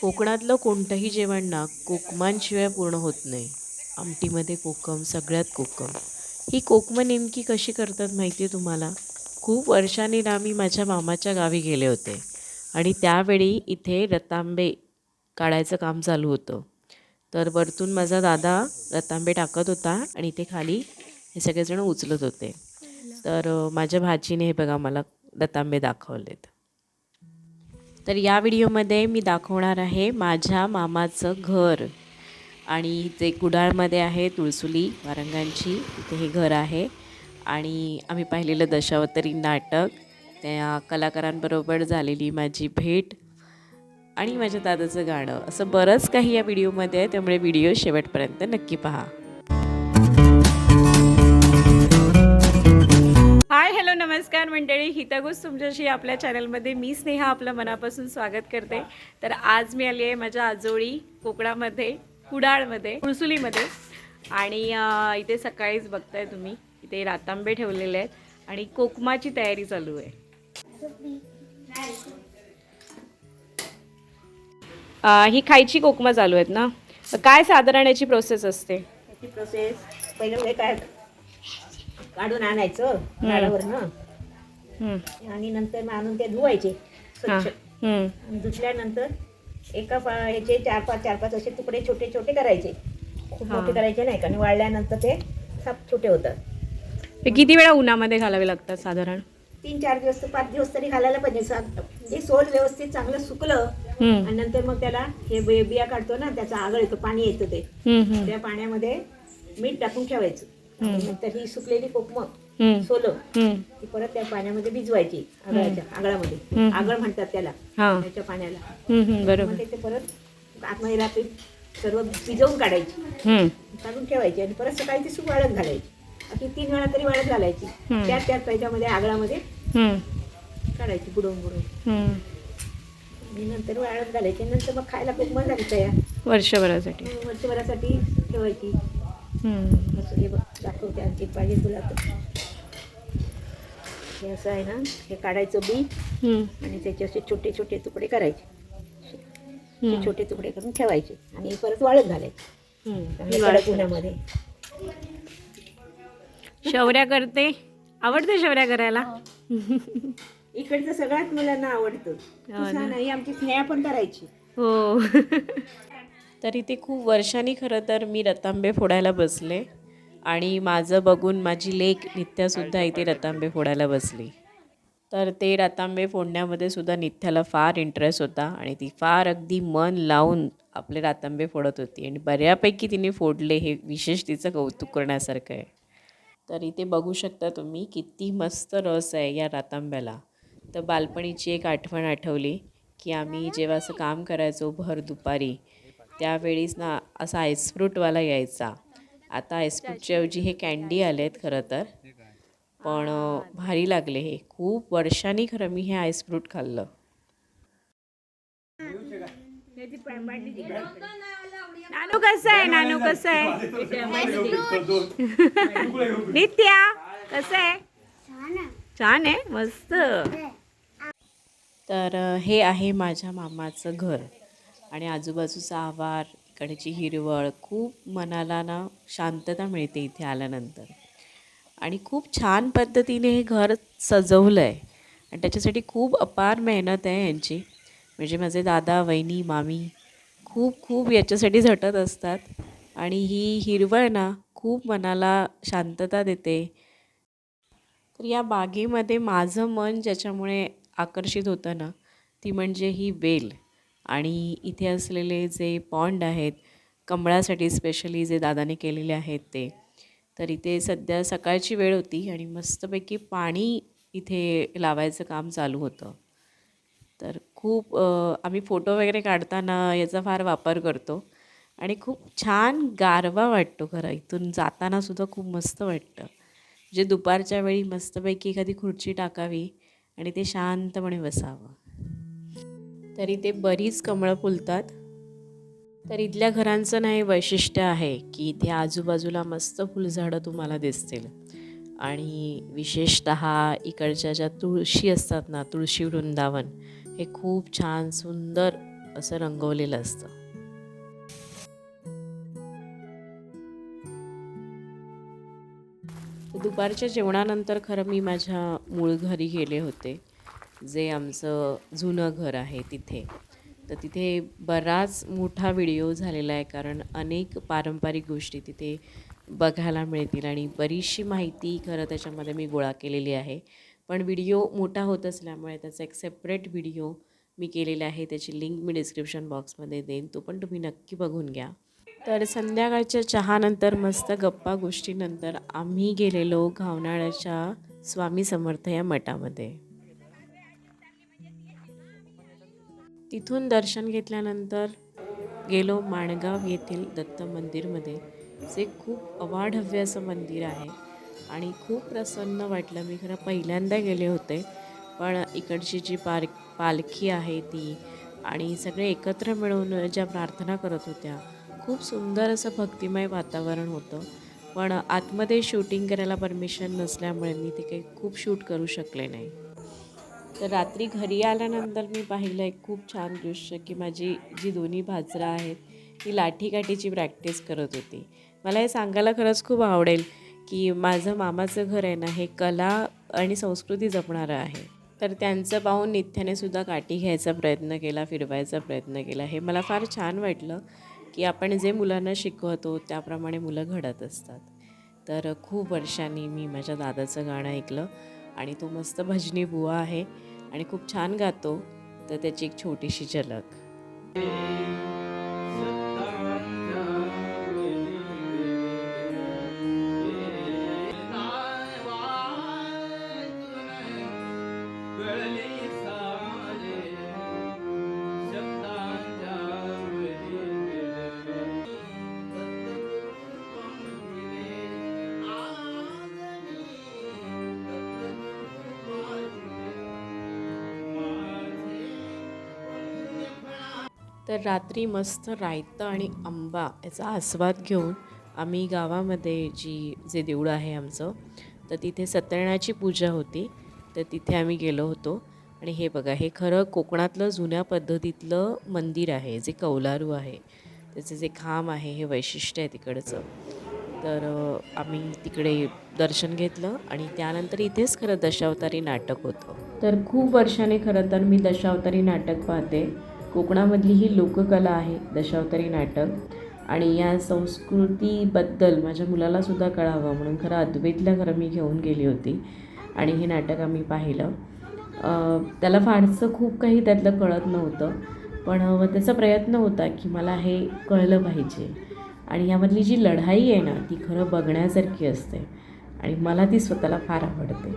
कोकणातलं कोणतंही जेवण ना कोकमांशिवाय पूर्ण होत नाही. आमटीमध्ये कोकम सगळ्यात कोकम. ही कोकमं नेमकी कशी करतात माहिती आहे तुम्हाला? खूप वर्षांनी ना मी माझ्या मामाच्या गावी गेले होते. आणि त्यावेळी इथे रतांबे काढायचं काम चालू होतं. तर वरतून माझा दादा रतांबे टाकत होता आणि इथे खाली हे सगळेजण उचलत होते. तर माझ्या भाचीने हे बघा मला रतांबे दाखवलेत. तर या व्हिडिओमध्ये मी दाखवणार आहे माझ्या मामाचं घर. आणि जे कुडाळमध्ये आहे तुळसुली वारंगांची. तिथे हे घर आहे. आणि आम्ही पाहिलेलं दशावतरी नाटक. त्या कलाकारांबरोबर झालेली माझी भेट आणि माझ्या दादाचं गाणं. असं बरंच काही या व्हिडिओमध्ये आहे. त्यामुळे व्हिडिओ शेवटपर्यंत नक्की पहा. हाय हॅलो नमस्कार मंडळी. हितागुस तुमच्याशी आपल्या चॅनलमध्ये मी स्नेहा आपलं मनापासून स्वागत करते. तर आज मी आली आहे माझ्या आजोळी कोकणामध्ये कुडाळमध्ये कुळसुलीमध्ये आणि इथे सकाळीच बघताय तुम्ही इथे रातांबे ठेवलेले आहेत आणि कोकमाची तयारी चालू आहे. ही खायची कोकमा चालू आहेत ना? काय साधारण याची प्रोसेस असते? प्रोसेस पहिले म्हणजे काय काढून आणायचं झाडावरनं आणि नंतर मग आणून ते धुवायचे स्वच्छ. आणि धुतल्यानंतर एका ह्याचे चार पाच चार पाच असे तुकडे छोटे छोटे करायचे. खूप. मोठे करायचे नाही कारण वाळल्यानंतर ते साप छोटे होतात. किती वेळा उन्हामध्ये घालावे लागतात साधारण? तीन चार दिवस पाच दिवस तरी घालायला पाहिजे. म्हणजे सोल व्यवस्थित चांगलं सुकलं आणि नंतर मग त्याला हे बिया काढतो ना त्याचा आगळ येतो पाणी येतं ते. त्या पाण्यामध्ये मीठ टाकून ठेवायचं. आणि नंतर ही सुकलेली कोकमं सोलं. ती परत त्या पाण्यामध्ये भिजवायची आगळाच्या आगळामध्ये. आगळ म्हणतात त्याला त्याच्या पाण्याला. बरोबर. ते परत आतमध्ये रात्री सर्व भिजवून काढायची. काढून ठेवायची आणि परत सकाळी ती वाळत घालायची. अशी तीन वेळा तरी वाळत घालायची. त्यात त्यात त्याच्यामध्ये आगळामध्ये काढायची बुडवून बुडवून. नंतर वाळत घालायची. नंतर मग खायला खूप मजा तयार. वर्षभरासाठी. वर्षभरासाठी ठेवायची. हे बघ दाखवते आणखी पाहिजे तुला तर हे असं आहे ना हे काढायचं बी आणि त्याचे असे छोटे छोटे तुकडे करायचे छोटे तुकडे करून ठेवायचे आणि परत वाळत घालायचे उन्हामध्ये शौर्या करते. आवडते शौर्या करायला? इकडचं सगळ्यात मुलांना आवडतं. हो ना. छान ही आमची स्नेहा पण करायची. हो. तर इथे खूप वर्षांनी खरं तर मी रतांबे फोडायला बसले आणि माझं बघून माझी लेक नित्यासुद्धा इथे रतांबे फोडायला बसली. तर ते रतांबे फोडण्यामध्ये सुद्धा नित्याला फार इंटरेस्ट होता आणि ती फार अगदी मन लावून आपले रातांबे फोडत होती आणि बऱ्यापैकी तिने फोडले हे विशेष तिचं कौतुक करण्यासारखं आहे. तर इथे बघू शकता तुम्ही किती मस्त रस आहे या रातांब्याला. तर बालपणीची एक आठवण आठवली की आम्ही जेव्हा असं काम करायचो भर दुपारी त्यावेळीच ना असा आईसफ्रूटवाला यायचा. आता आईसफ्रूटच्या ऐवजी हे कॅन्डी आले आहेत खरं तर. पण भारी लागले हे. खूप वर्षांनी खरं मी हे आईसफ्रूट खाल्लं. नानू कसं आहे? नानू कसं आहे? नित्या कसं आहे? छान आहे. मस्त. तर हे आहे माझ्या मामाचं घर. आणि आजूबाजूचा आवार इकडची हिरवळ खूप मनाला ना शांतता मिळते इथे आल्यानंतर. आणि खूप छान पद्धतीने हे घर सजवलं आहे आणि त्याच्यासाठी खूप अपार मेहनत आहे यांची. म्हणजे माझे दादा वहिनी मामी खूप खूप याच्यासाठी झटत असतात. आणि ही हिरवळ ना खूप मनाला शांतता देते. तर या बागेमध्ये माझं मन ज्याच्यामुळे आकर्षित होतं ना ती म्हणजे ही वेल. आणि इथे असलेले जे पॉन्ड आहेत कमळासाठी स्पेशली जे दादाने केलेले आहेत ते. तर इथे सध्या सकाळची वेळ होती आणि मस्तपैकी पाणी इथे लावायचं काम चालू होतं. तर खूप आम्ही फोटो वगैरे काढताना याचा फार वापर करतो आणि खूप छान गारवा वाटतो खरं. इथून जातानासुद्धा खूप मस्त वाटतं. जे दुपारच्या वेळी मस्तपैकी एखादी खुर्ची टाकावी आणि ते शांतपणे बसावं. तरी ते बरीच कमळं फुलतात. तर इथल्या घरांचं नाही वैशिष्ट्य आहे की इथे आजूबाजूला मस्त फुलझाडं तुम्हाला दिसतील. आणि विशेषत इकडच्या ज्या तुळशी असतात ना तुळशी वृंदावन हे खूप छान सुंदर असं रंगवलेलं असतं. दुपारच्या जेवणानंतर खरं मी माझ्या मूळ घरी गेले होते. जे आमचं जुनं घर आहे तिथे. तर तिथे बराच मोठा व्हिडिओ झालेला आहे कारण अनेक पारंपरिक गोष्टी तिथे बघायला मिळतील आणि बरीचशी माहिती खरं त्याच्यामध्ये मी गोळा केलेली आहे. पण व्हिडिओ मोठा होत असल्यामुळे त्याचा एक सेपरेट व्हिडिओ मी केलेला आहे. त्याची लिंक मी डिस्क्रिप्शन बॉक्समध्ये देईन. तो पण तुम्ही नक्की बघून घ्या. तर संध्याकाळच्या चहानंतर मस्त गप्पा गोष्टीनंतर आम्ही गेलेलो घावनाळ्याच्या स्वामी समर्थ या मठामध्ये. तिथून दर्शन घेतल्यानंतर गेलो माणगाव येथील दत्त मंदिरमध्ये. जे खूप अवाढव्य असं मंदिर आहे आणि खूप प्रसन्न वाटलं. मी खरं पहिल्यांदा गेले होते पण इकडची जी पार पालखी आहे ती आणि सगळे एकत्र मिळून ज्या प्रार्थना करत होत्या खूप सुंदर असं भक्तिमय वातावरण होतं. पण आतमध्ये शूटिंग करायला परमिशन नसल्यामुळे मी ते काही खूप शूट करू शकले नाही. तर रात्री घरी आल्यानंतर मी पाहिलं एक खूप छान दृश्य की माझी जी दोन्ही भाजरं आहेत ती लाठीकाठीची प्रॅक्टिस करत होती. मला हे सांगायला खरंच खूप आवडेल की माझं मामाचं घर आहे ना हे कला आणि संस्कृती जपणारं आहे. तर त्यांचं पाहून नित्याने सुद्धा काठी घ्यायचा प्रयत्न केला फिरवायचा प्रयत्न केला. हे मला फार छान वाटलं की आपण जे मुलांना शिकवतो त्याप्रमाणे मुलं घडत असतात. तर खूप वर्षांनी मी माझ्या दादाचं गाणं ऐकलं. आणि तो मस्त भजनी बुवा आहे आणि खूप छान गातो. तर त्याची एक छोटीशी झलक. तर रात्री मस्त रायतं आणि आंबा याचा आस्वाद घेऊन आम्ही गावामध्ये जी जे देऊळ आहे आमचं तर तिथे सत्यनारायणाची पूजा होती. तर तिथे आम्ही गेलो होतो. आणि हे बघा हे खरं कोकणातलं जुन्या पद्धतीतलं मंदिर आहे जे कौलारू आहे. त्याचे जे खांब आहे हे वैशिष्ट्य आहे तिकडचं. तर आम्ही तिकडे दर्शन घेतलं आणि त्यानंतर इथेच खरं दशावतारी नाटक होतं. तर खूप वर्षाने खरं तर मी दशावतारी नाटक पाहते. कोकणामधली ही लोककला आहे दशावतारी नाटक. आणि या संस्कृतीबद्दल माझ्या मुलालासुद्धा कळावं म्हणून खरं अद्वैतला खरं मी घेऊन गेली होती आणि हे नाटक आम्ही पाहिलं. त्याला फारसं खूप काही त्यातलं कळत नव्हतं पण त्याचा प्रयत्न होता की मला हे कळलं पाहिजे. आणि यामधली जी लढाई आहे ना ती खरं बघण्यासारखी असते आणि मला ती स्वतःला फार आवडते.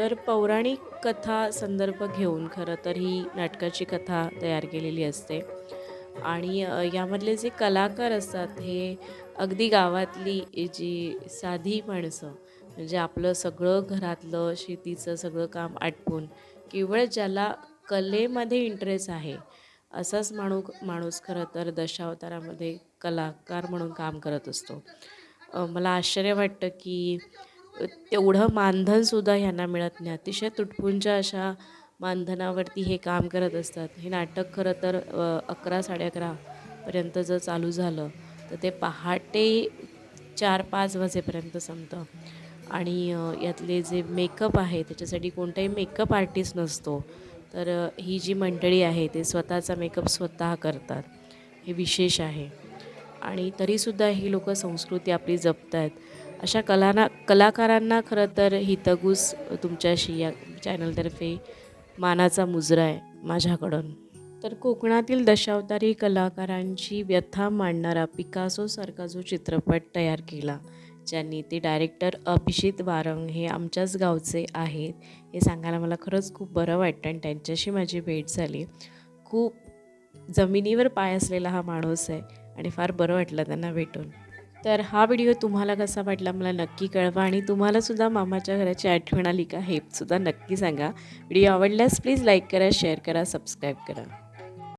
तर पौराणिक कथा संदर्भ घेऊन खरं तर ही नाटकाची कथा तयार केलेली असते. आणि यामधले जे कलाकार असतात हे अगदी गावातली जी साधी माणसं म्हणजे आपलं सगळं घरातलं शेतीचं सगळं काम आटपून केवळ ज्याला कलेमध्ये इंटरेस्ट आहे असाच माणू माणूस खरं तर दशावतारामध्ये कलाकार म्हणून काम करत असतो. मला आश्चर्य वाटतं की तेवढं मानधनसुद्धा ह्यांना मिळत नाही. अतिशय तुटपुंच्या अशा मानधनावरती हे काम करत असतात. हे नाटक खरं तर अकरा साडे अकरापर्यंत जर चालू झालं तर ते पहाटे चार पाच वाजेपर्यंत संपतं. आणि यातले जे मेकअप आहे त्याच्यासाठी कोणताही मेकअप आर्टिस्ट नसतो. तर ही जी मंडळी आहे ते स्वतःचा मेकअप स्वतः करतात. हे विशेष आहे. आणि तरीसुद्धा ही लोक संस्कृती आपली जपत आहेत अशा कलाना कलाकारांना खरं तर हितगुज तुमच्याशी या चॅनलतर्फे मानाचा मुजरा आहे माझ्याकडून. तर कोकणातील दशावतारी कलाकारांची व्यथा मांडणारा पिकासोसारखा जो चित्रपट तयार केला ज्यांनी ते डायरेक्टर अभिजित वारंग हे आमच्याच गावचे आहेत हे सांगायला मला खरंच खूप बरं वाटतं आणि त्यांच्याशी माझी भेट झाली. खूप जमिनीवर पाय असलेला हा माणूस आहे आणि फार बरं वाटलं त्यांना भेटून. तर हा व्हिडिओ तुम्हाला कसा वाटला मला नक्की कळवा आणि तुम्हालासुद्धा मामाच्या घराची आठवण आली का हे सुद्धा नक्की सांगा. व्हिडिओ आवडल्यास प्लीज लाईक करा शेअर करा सबस्क्राईब करा.